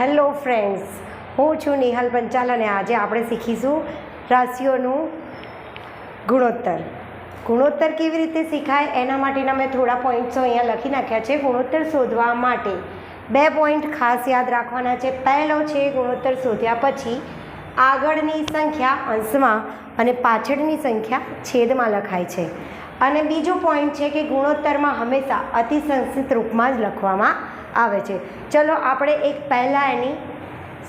Hello friends હું છું નિહાલ પંચાલ અને આજે આપણે શીખીશું રાશિઓનું ગુણોત્તર. ગુણોત્તર કેવી રીતે શીખાય? એના માટેના મેં થોડા પોઈન્ટ્સો અહીંયા લખી નાખ્યા છે. ગુણોત્તર શોધવા માટે બે પોઈન્ટ ખાસ યાદ રાખવાના છે. પહેલો છે ગુણોત્તર શોધ્યા પછી આગળની સંખ્યા અંશમાં અને પાછળની સંખ્યા છેદમાં લખાય છે. અને બીજો પોઈન્ટ છે કે ગુણોત્તરમાં હંમેશા અતિસંક્ષિપ્ત રૂપમાં જ લખવામાં આવે છે. ચલો, આપણે એક પહેલાં એની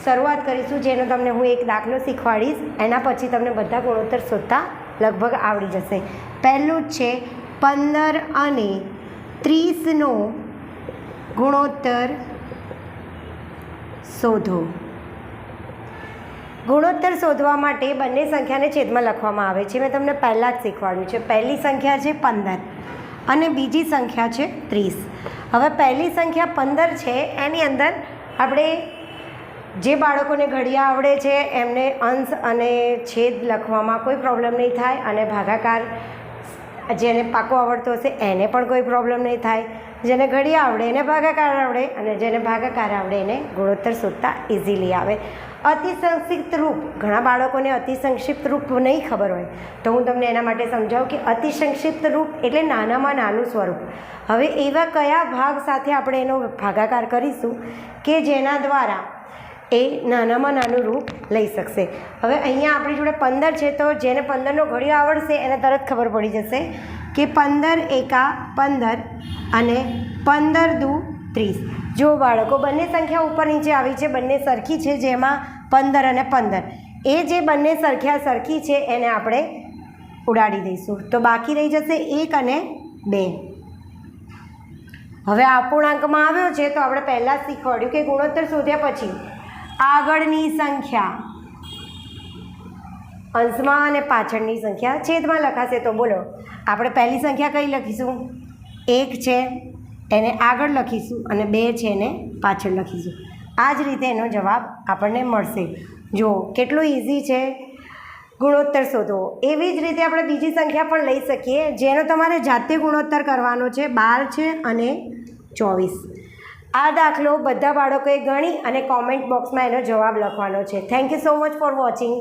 શરૂઆત કરીશું, જેનો તમને હું એક દાખલો શીખવાડીશ. એના પછી તમને બધા ગુણોત્તર શોધતા લગભગ આવડી જશે. પહેલું છે, પંદર અને ત્રીસનો ગુણોત્તર શોધો. ગુણોત્તર શોધવા માટે બંને સંખ્યાને છેદમાં લખવામાં આવે છે. મેં તમને પહેલાં જ શીખવાડ્યું છે. પહેલી સંખ્યા છે પંદર. અને બીજી સંખ્યા છે ત્રીસ. હવે પહેલી સંખ્યા પંદર છે, એની અંદર આપણે જે બાળકોને ઘડિયા આવડે છે, એમને અંશ અને છેદ લખવામાં કોઈ પ્રોબ્લેમ નહીં થાય અને ભાગાકાર જેને પાકો આવડતો હશે, એને પણ કોઈ પ્રોબ્લેમ નહીં થાય. જેને ઘડી આવડે, એને ભાગાકાર આવડે અને જેને ભાગાકાર આવડે, એને ગુણોત્તર શોધતા ઇઝીલી આવે. અતિ સંક્ષિપ્ત રૂપ, ઘણા બાળકોને અતિ સંક્ષિપ્ત રૂપ નહીં ખબર હોય. તો હું તમને એના માટે સમજાવું કે અતિ સંક્ષિપ્ત રૂપ એટલે નાનામાં નાનું સ્વરૂપ. હવે એવા કયા ભાગ સાથે આપણે એનો ભાગાકાર કરીશું કે જેના દ્વારા એ નાનામાં નાનું રૂપ લઈ શકશે. હવે અહીંયા આપણી જોડે પંદર છે, તો જેને પંદરનો ઘડિયો આવડશે, એને તરત ખબર પડી જશે કે પંદર એકા પંદર અને પંદર દુ ત્રીસ. જો બાળકો બંને સંખ્યા ઉપર નીચે આવી છે, બંને સરખી છે, જેમાં પંદર અને પંદર. એ જે બંને સંખ્યા સરખી છે, એને આપણે ઉડાડી દઈશું. તો બાકી રહી જશે એક અને બે. હવે અપૂર્ણાંકમાં આવ્યો છે, તો આપણે પહેલાં શીખવાડ્યું કે ગુણોત્તર શોધ્યા પછી આગળની સંખ્યા. અંશમાં અને પાછળની સંખ્યા છેદમાં લખાશે તો બોલો, આપણે પહેલી સંખ્યા કઈ લખીશું? એક છે, એને આગળ લખીશું અને બે છે, એને પાછળ લખીશું. આ જ રીતે એનો જવાબ આપણને મળશે. જો કેટલું ઇઝી છે ગુણોત્તર શોધો એવી જ રીતે આપણે બીજી સંખ્યા પણ લઈ શકીએ, જેનો તમારે જાતે ગુણોત્તર કરવાનો છે, બાર છે અને ચોવીસ. આ દાખલો બધા બાળકોએ ગણી અને કોમેન્ટ બોક્સમાં એનો જવાબ લખવાનો છે. Thank you so much for watching